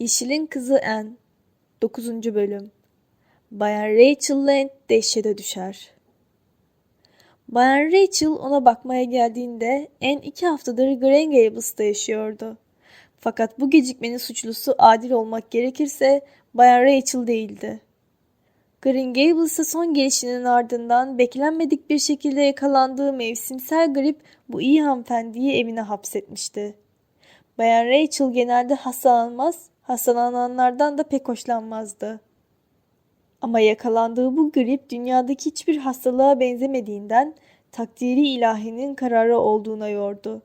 Yeşil'in Kızı Anne 9. Bölüm Bayan Rachel Land dehşete düşer. Bayan Rachel ona bakmaya geldiğinde en iki haftadır Green Gables'ta yaşıyordu. Fakat bu gecikmenin suçlusu adil olmak gerekirse Bayan Rachel değildi. Green Gables'a son gelişinin ardından beklenmedik bir şekilde yakalandığı mevsimsel grip bu iyi hanımefendiyi evine hapsetmişti. Bayan Rachel genelde hastalanmaz, hastalananlardan da pek hoşlanmazdı. Ama yakalandığı bu grip dünyadaki hiçbir hastalığa benzemediğinden takdiri ilahinin kararı olduğuna yordu.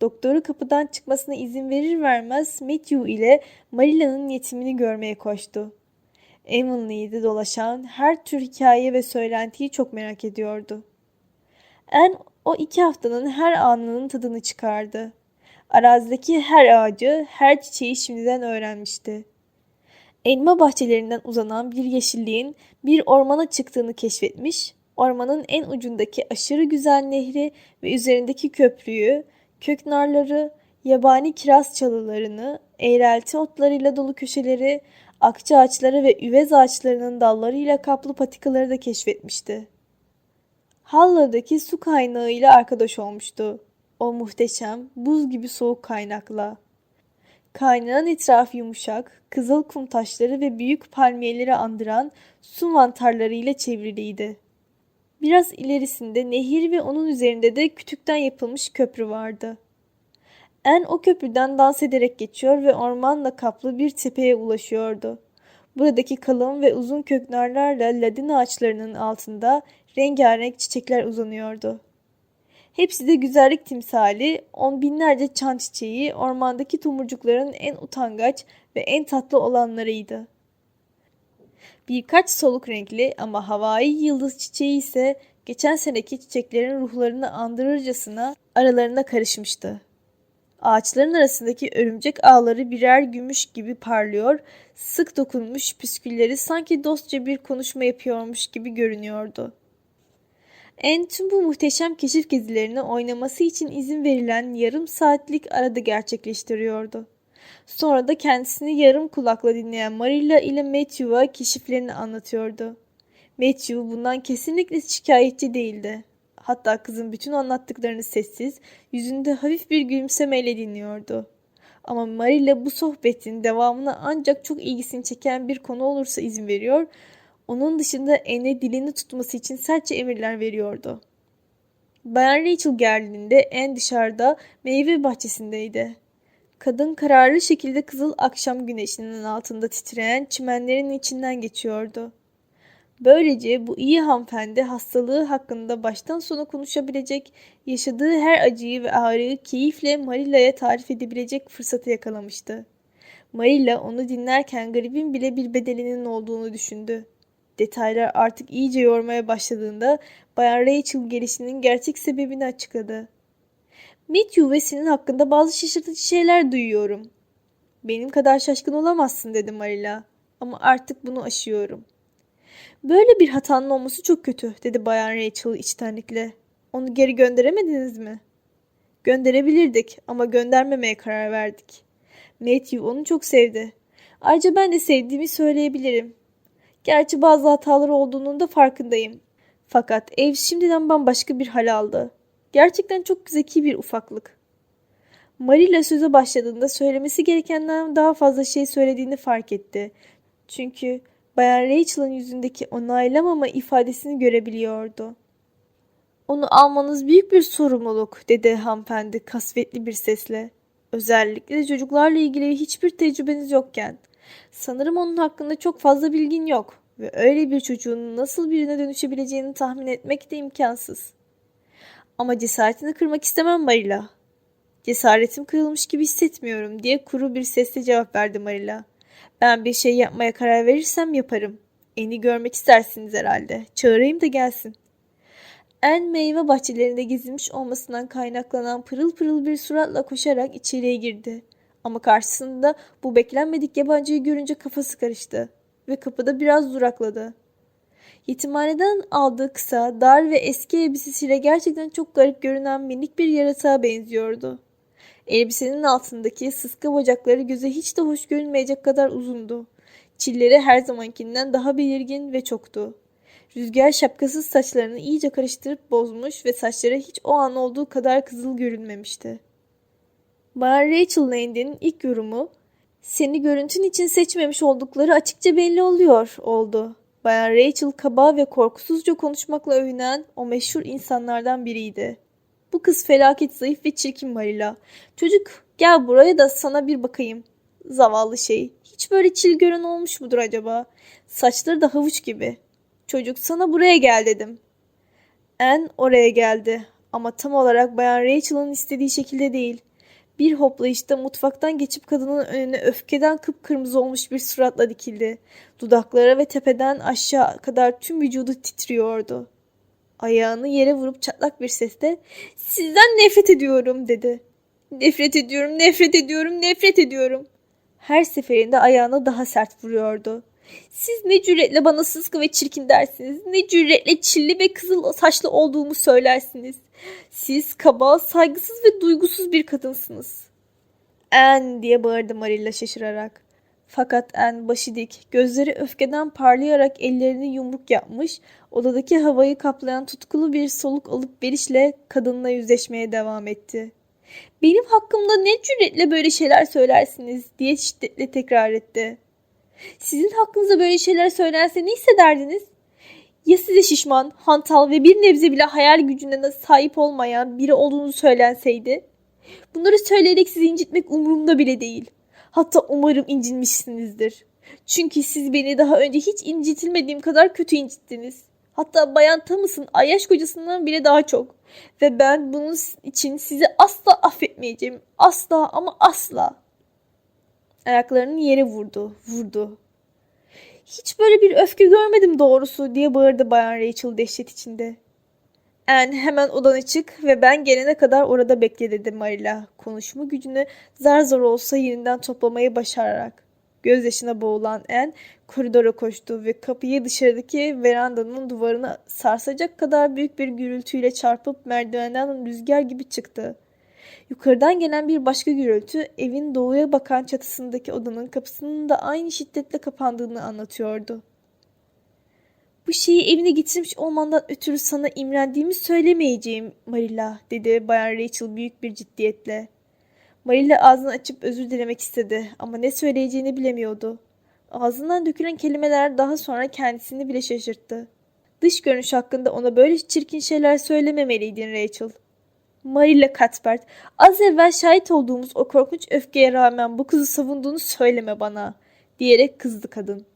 Doktoru kapıdan çıkmasına izin verir vermez Matthew ile Marilla'nın yetimini görmeye koştu. Avonley'de dolaşan her tür hikaye ve söylentiyi çok merak ediyordu. En o iki haftanın her anının tadını çıkardı. Arazideki her ağacı, her çiçeği şimdiden öğrenmişti. Elma bahçelerinden uzanan bir yeşilliğin bir ormana çıktığını keşfetmiş, ormanın en ucundaki aşırı güzel nehri ve üzerindeki köprüyü, kök narları, yabani kiraz çalılarını, eğrelti otlarıyla dolu köşeleri, akça ağaçları ve üvez ağaçlarının dallarıyla kaplı patikaları da keşfetmişti. Halla'daki su kaynağıyla arkadaş olmuştu. O muhteşem, buz gibi soğuk kaynakla. Kaynağın etrafı yumuşak, kızıl kum taşları ve büyük palmiyeleri andıran su mantarlarıyla çevriliydi. Biraz ilerisinde nehir ve onun üzerinde de kütükten yapılmış köprü vardı. En o köprüden dans ederek geçiyor ve ormanla kaplı bir tepeye ulaşıyordu. Buradaki kalın ve uzun köknarlarla ladin ağaçlarının altında rengarenk çiçekler uzanıyordu. Hepsi de güzellik timsali, on binlerce çan çiçeği ormandaki tomurcukların en utangaç ve en tatlı olanlarıydı. Birkaç soluk renkli ama havai yıldız çiçeği ise geçen seneki çiçeklerin ruhlarını andırırcasına aralarına karışmıştı. Ağaçların arasındaki örümcek ağları birer gümüş gibi parlıyor, sık dokunmuş püskülleri sanki dostça bir konuşma yapıyormuş gibi görünüyordu. En tüm bu muhteşem keşif gezilerini oynaması için izin verilen yarım saatlik arada gerçekleştiriyordu. Sonra da kendisini yarım kulakla dinleyen Marilla ile Matthew'a keşiflerini anlatıyordu. Matthew bundan kesinlikle şikayetçi değildi. Hatta kızın bütün anlattıklarını sessiz, yüzünde hafif bir gülümsemeyle dinliyordu. Ama Marilla bu sohbetin devamına ancak çok ilgisini çeken bir konu olursa izin veriyor, onun dışında Anne dilini tutması için sertçe emirler veriyordu. Bayan Rachel geldiğinde en dışarıda meyve bahçesindeydi. Kadın kararlı şekilde kızıl akşam güneşinin altında titreyen çimenlerin içinden geçiyordu. Böylece bu iyi hanımefendi hastalığı hakkında baştan sona konuşabilecek, yaşadığı her acıyı ve ağrıyı keyifle Marilla'ya tarif edebilecek fırsatı yakalamıştı. Marilla onu dinlerken gribin bile bir bedelinin olduğunu düşündü. Detaylar artık iyice yormaya başladığında Bayan Rachel gelişinin gerçek sebebini açıkladı. Matthew ve senin hakkında bazı şaşırtıcı şeyler duyuyorum. Benim kadar şaşkın olamazsın dedi Marilla. Ama artık bunu aşıyorum. Böyle bir hatanın olması çok kötü dedi Bayan Rachel içtenlikle. Onu geri gönderemediniz mi? Gönderebilirdik ama göndermemeye karar verdik. Matthew onu çok sevdi. Ayrıca ben de sevdiğimi söyleyebilirim. Gerçi bazı hataları olduğunun da farkındayım. Fakat ev şimdiden bambaşka bir hal aldı. Gerçekten çok zeki bir ufaklık. Marilla söze başladığında söylemesi gerekenden daha fazla şey söylediğini fark etti. Çünkü Bayan Rachel'ın yüzündeki onaylamama ifadesini görebiliyordu. Onu almanız büyük bir sorumluluk dedi hanımefendi kasvetli bir sesle. Özellikle çocuklarla ilgili hiçbir tecrübeniz yokken. Sanırım onun hakkında çok fazla bilgin yok ve öyle bir çocuğun nasıl birine dönüşebileceğini tahmin etmek de imkansız. Ama cesaretini kırmak istemem Marilla. Cesaretim kırılmış gibi hissetmiyorum diye kuru bir sesle cevap verdi Marilla. Ben bir şey yapmaya karar verirsem yaparım. Eni görmek istersiniz herhalde. Çağırayım da gelsin. En meyve bahçelerinde gezinmiş olmasından kaynaklanan pırıl pırıl bir suratla koşarak içeriye girdi. Ama karşısında bu beklenmedik yabancıyı görünce kafası karıştı ve kapıda biraz durakladı. Yetimhaneden aldığı kısa, dar ve eski elbisesiyle gerçekten çok garip görünen minik bir yaratığa benziyordu. Elbisenin altındaki sıska bacakları göze hiç de hoş görünmeyecek kadar uzundu. Çilleri her zamankinden daha belirgin ve çoktu. Rüzgar şapkasız saçlarını iyice karıştırıp bozmuş ve saçları hiç o an olduğu kadar kızıl görünmemişti. Bayan Rachel Landy'nin ilk yorumu, seni görüntün için seçmemiş oldukları açıkça belli oluyor, oldu. Bayan Rachel kaba ve korkusuzca konuşmakla övünen o meşhur insanlardan biriydi. Bu kız felaket zayıf ve çirkin Marilla. Çocuk gel buraya da sana bir bakayım. Zavallı şey. Hiç böyle çil gören olmuş mudur acaba? Saçları da havuç gibi. Çocuk sana buraya gel dedim. En oraya geldi. Ama tam olarak Bayan Rachel'ın istediği şekilde değil. Bir hoplayışta mutfaktan geçip kadının önüne öfkeden kıpkırmızı olmuş bir suratla dikildi. Dudakları ve tepeden aşağı kadar tüm vücudu titriyordu. Ayağını yere vurup çatlak bir sesle "Sizden nefret ediyorum." dedi. "Nefret ediyorum, nefret ediyorum, nefret ediyorum." Her seferinde ayağını daha sert vuruyordu. Siz ne cüretle bana sıskı ve çirkin dersiniz. Ne cüretle çilli ve kızıl saçlı olduğumu söylersiniz. Siz kaba, saygısız ve duygusuz bir kadınsınız. En diye bağırdı Marilla şaşırarak. Fakat En başı dik, gözleri öfkeden parlayarak ellerini yumruk yapmış, odadaki havayı kaplayan tutkulu bir soluk alıp verişle kadınla yüzleşmeye devam etti. Benim hakkımda ne cüretle böyle şeyler söylersiniz diye şiddetle tekrar etti. Sizin hakkınızda böyle şeyler söylense ne hissederdiniz? Ya size şişman, hantal ve bir nebze bile hayal gücüne sahip olmayan biri olduğunu söylenseydi? Bunları söyleyerek sizi incitmek umurumda bile değil. Hatta umarım incinmişsinizdir. Çünkü siz beni daha önce hiç incitilmediğim kadar kötü incittiniz. Hatta Bayan Thomas'ın Ayyaş kocasından bile daha çok. Ve ben bunun için sizi asla affetmeyeceğim. Asla ama asla. Ayaklarını yere vurdu, vurdu. Hiç böyle bir öfke görmedim doğrusu diye bağırdı Bayan Rachel dehşet içinde. En hemen odana çık ve ben gelene kadar orada bekle dedi Marilla. Konuşma gücünü zar zor olsa yeniden toplamayı başararak. Gözyaşına boğulan En koridora koştu ve kapıyı dışarıdaki verandanın duvarına sarsacak kadar büyük bir gürültüyle çarpıp merdivenden rüzgar gibi çıktı. Yukarıdan gelen bir başka gürültü evin doğuya bakan çatısındaki odanın kapısının da aynı şiddetle kapandığını anlatıyordu. Bu şeyi evine getirmiş olmandan ötürü sana imrendiğimi söylemeyeceğim Marilla dedi Bayan Rachel büyük bir ciddiyetle. Marilla ağzını açıp özür dilemek istedi ama ne söyleyeceğini bilemiyordu. Ağzından dökülen kelimeler daha sonra kendisini bile şaşırttı. Dış görünüş hakkında ona böyle çirkin şeyler söylememeliydin Rachel. Marilla Cuthbert, az evvel şahit olduğumuz o korkunç öfkeye rağmen bu kızı savunduğunu söyleme bana, diyerek kızdı kadın.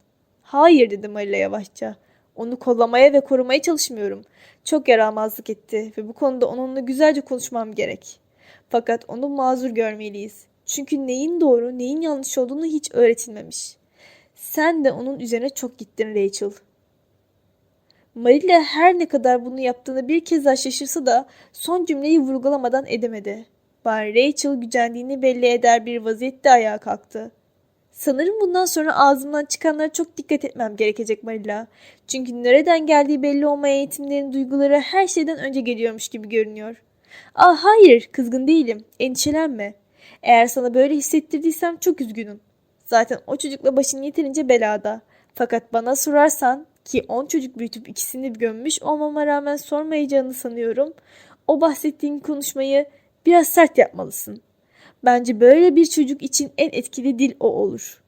Hayır dedi Marilla yavaşça. Onu kollamaya ve korumaya çalışmıyorum. Çok yaramazlık etti ve bu konuda onunla güzelce konuşmam gerek. Fakat onu mazur görmeliyiz. Çünkü neyin doğru, neyin yanlış olduğunu hiç öğretilmemiş. Sen de onun üzerine çok gittin Rachel. Marilla her ne kadar bunu yaptığını bir kez daha şaşırsa da son cümleyi vurgulamadan edemedi. Bay Rachel gücendiğini belli eder bir vaziyette ayağa kalktı. Sanırım bundan sonra ağzımdan çıkanlara çok dikkat etmem gerekecek Marilla. Çünkü nereden geldiği belli olmayan eğitimlerin duyguları her şeyden önce geliyormuş gibi görünüyor. Ah hayır, kızgın değilim. Endişelenme. Eğer sana böyle hissettirdiysem çok üzgünüm. Zaten o çocukla başın yeterince belada. Fakat bana sorarsan ki on çocuk büyütüp ikisini gömmüş olmama rağmen sormayacağını sanıyorum. O bahsettiğin konuşmayı biraz sert yapmalısın. Bence böyle bir çocuk için en etkili dil o olur.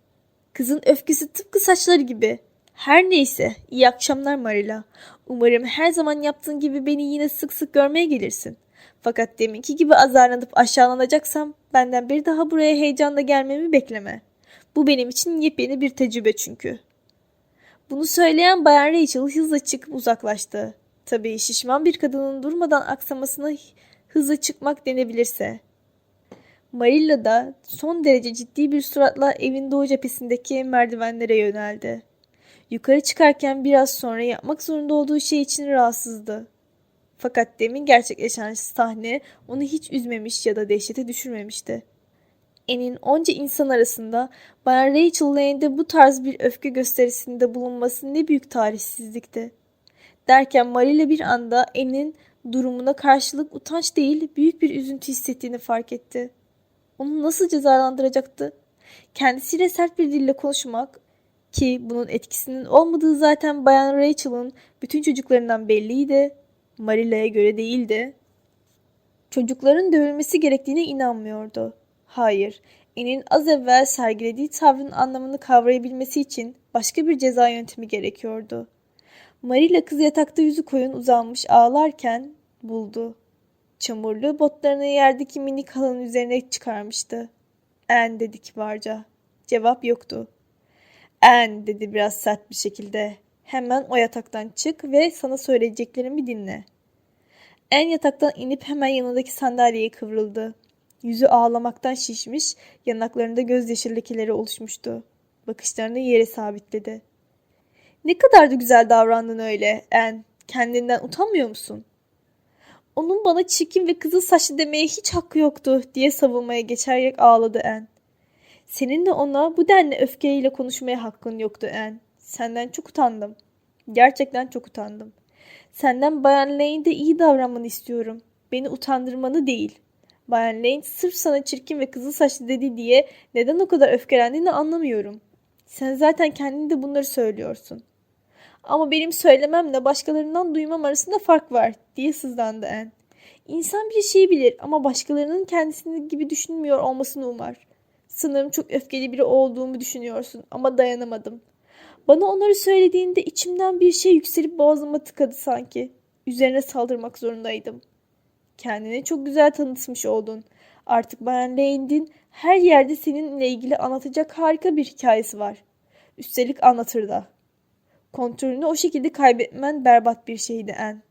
Kızın öfkesi tıpkı saçları gibi. Her neyse, iyi akşamlar Marilla. Umarım her zaman yaptığın gibi beni yine sık sık görmeye gelirsin. Fakat deminki gibi azarlanıp aşağılanacaksam benden bir daha buraya heyecanla gelmemi bekleme. Bu benim için yepyeni bir tecrübe çünkü. Bunu söyleyen Bayan Rachel hızla çıkıp uzaklaştı. Tabii şişman bir kadının durmadan aksamasına hızla çıkmak denebilirse. Marilla da son derece ciddi bir suratla evin doğu cephesindeki merdivenlere yöneldi. Yukarı çıkarken biraz sonra yapmak zorunda olduğu şey için rahatsızdı. Fakat demin gerçekleşen sahne onu hiç üzmemiş ya da dehşete düşürmemişti. En'in onca insan arasında Bayan Rachel Lane'de bu tarz bir öfke gösterisinde bulunması ne büyük tarihsizlikti. Derken Marilla bir anda En'in durumuna karşılık utanç değil büyük bir üzüntü hissettiğini fark etti. Onu nasıl cezalandıracaktı? Kendisiyle sert bir dille konuşmak ki bunun etkisinin olmadığı zaten Bayan Rachel'ın bütün çocuklarından belliydi. Marilla'ya göre değildi. Çocukların dövülmesi gerektiğine inanmıyordu. Hayır, En'in az evvel sergilediği tavrın anlamını kavrayabilmesi için başka bir ceza yöntemi gerekiyordu. Marilla kız yatakta yüzü koyun uzanmış ağlarken buldu. Çamurlu botlarını yerdeki minik halının üzerine çıkarmıştı. En dedi kibarca. Cevap yoktu. En dedi biraz sert bir şekilde. Hemen o yataktan çık ve sana söyleyeceklerimi dinle. En yataktan inip hemen yanındaki sandalyeye kıvrıldı. Yüzü ağlamaktan şişmiş, yanaklarında gözyaşı lekeleri oluşmuştu. Bakışlarını yere sabitledi. Ne kadar da güzel davrandın öyle, En. Kendinden utanmıyor musun? Onun bana çirkin ve kızıl saçlı demeye hiç hakkı yoktu diye savunmaya geçerek ağladı En. Senin de ona bu denli öfkeyle konuşmaya hakkın yoktu En. Senden çok utandım. Gerçekten çok utandım. Senden Bayan Lane'de iyi davranmanı istiyorum. Beni utandırmanı değil. Bayan Lane sırf sana çirkin ve kızıl saçlı dedi diye neden o kadar öfkelendiğini anlamıyorum. Sen zaten kendin de bunları söylüyorsun. Ama benim söylememle başkalarından duymam arasında fark var diye sızlandı En. İnsan bir şey bilir ama başkalarının kendisini gibi düşünmüyor olmasını umar. Sanırım çok öfkeli biri olduğumu düşünüyorsun ama dayanamadım. Bana onları söylediğinde içimden bir şey yükselip boğazıma tıkadı sanki. Üzerine saldırmak zorundaydım. Kendini çok güzel tanıtmış oldun. Artık Bayan Lane'in her yerde seninle ilgili anlatacak harika bir hikayesi var. Üstelik anlatır da. Kontrolünü o şekilde kaybetmen berbat bir şeydi En.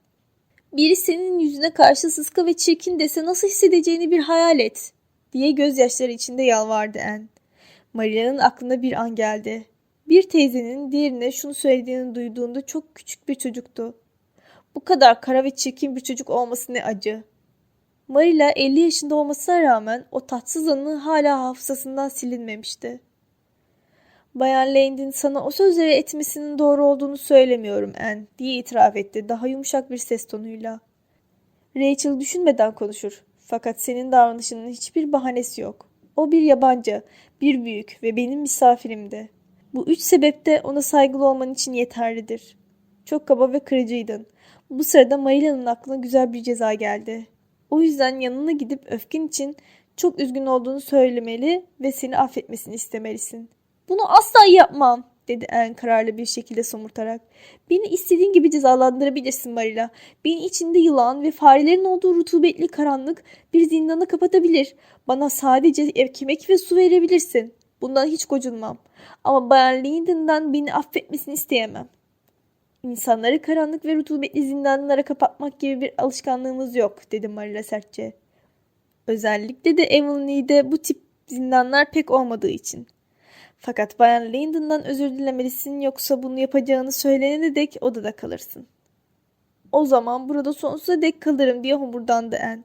Biri senin yüzüne karşı sıska ve çirkin dese nasıl hissedeceğini bir hayal et diye gözyaşları içinde yalvardı En. Maria'nın aklına bir an geldi. Bir teyzenin diğerine şunu söylediğini duyduğunda çok küçük bir çocuktu. Bu kadar kara ve çirkin bir çocuk olması ne acı. Marilla 50 yaşında olmasına rağmen o tatsız anı hala hafızasından silinmemişti. Bayan Lane'in sana o sözleri etmesinin doğru olduğunu söylemiyorum En diye itiraf etti daha yumuşak bir ses tonuyla. Rachel düşünmeden konuşur. Fakat senin davranışının hiçbir bahanesi yok. O bir yabancı, bir büyük ve benim misafirimdi. Bu üç sebep de ona saygılı olman için yeterlidir. Çok kaba ve kırıcıydın. Bu sırada Marilla'nın aklına güzel bir ceza geldi. O yüzden yanına gidip öfken için çok üzgün olduğunu söylemeli ve seni affetmesini istemelisin. Bunu asla yapmam dedi en kararlı bir şekilde somurtarak. Beni istediğin gibi cezalandırabilirsin Marilla. Beni içinde yılan ve farelerin olduğu rutubetli karanlık bir zindana kapatabilir. Bana sadece ekmek ve su verebilirsin. Bundan hiç gocunmam. Ama Bayan Linden'dan beni affetmesini isteyemem. İnsanları karanlık ve rutubetli zindanlara kapatmak gibi bir alışkanlığımız yok, dedi Marilla sertçe. Özellikle de Avonlea'de bu tip zindanlar pek olmadığı için. Fakat Bayan Linden'dan özür dilemelisin yoksa bunu yapacağını söylenene dek odada kalırsın. O zaman burada sonsuza dek kalırım diye homurdandı En.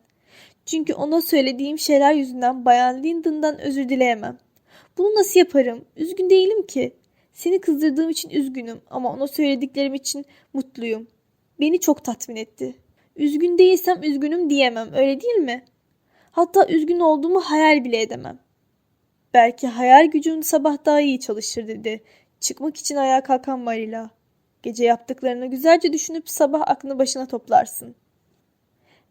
Çünkü ona söylediğim şeyler yüzünden Bayan Linden'dan özür dileyemem. Bunu nasıl yaparım? Üzgün değilim ki. Seni kızdırdığım için üzgünüm ama ona söylediklerim için mutluyum. Beni çok tatmin etti. Üzgün değilsem üzgünüm diyemem öyle değil mi? Hatta üzgün olduğumu hayal bile edemem. Belki hayal gücün sabah daha iyi çalışır dedi. Çıkmak için ayağa kalkan Marilla. Gece yaptıklarını güzelce düşünüp sabah aklını başına toplarsın.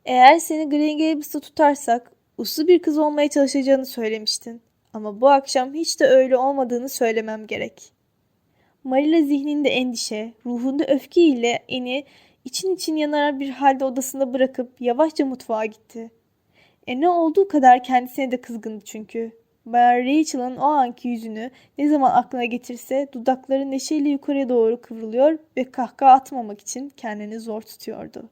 Eğer seni Green Gables'ta tutarsak uslu bir kız olmaya çalışacağını söylemiştin. Ama bu akşam hiç de öyle olmadığını söylemem gerek. Marilla zihninde endişe, ruhunda öfke ile eni için için yanar bir halde odasında bırakıp yavaşça mutfağa gitti. E ne olduğu kadar kendisine de kızgındı çünkü. Bayan Rachel'ın o anki yüzünü ne zaman aklına getirse dudakları neşeyle yukarıya doğru kıvrılıyor ve kahkaha atmamak için kendini zor tutuyordu.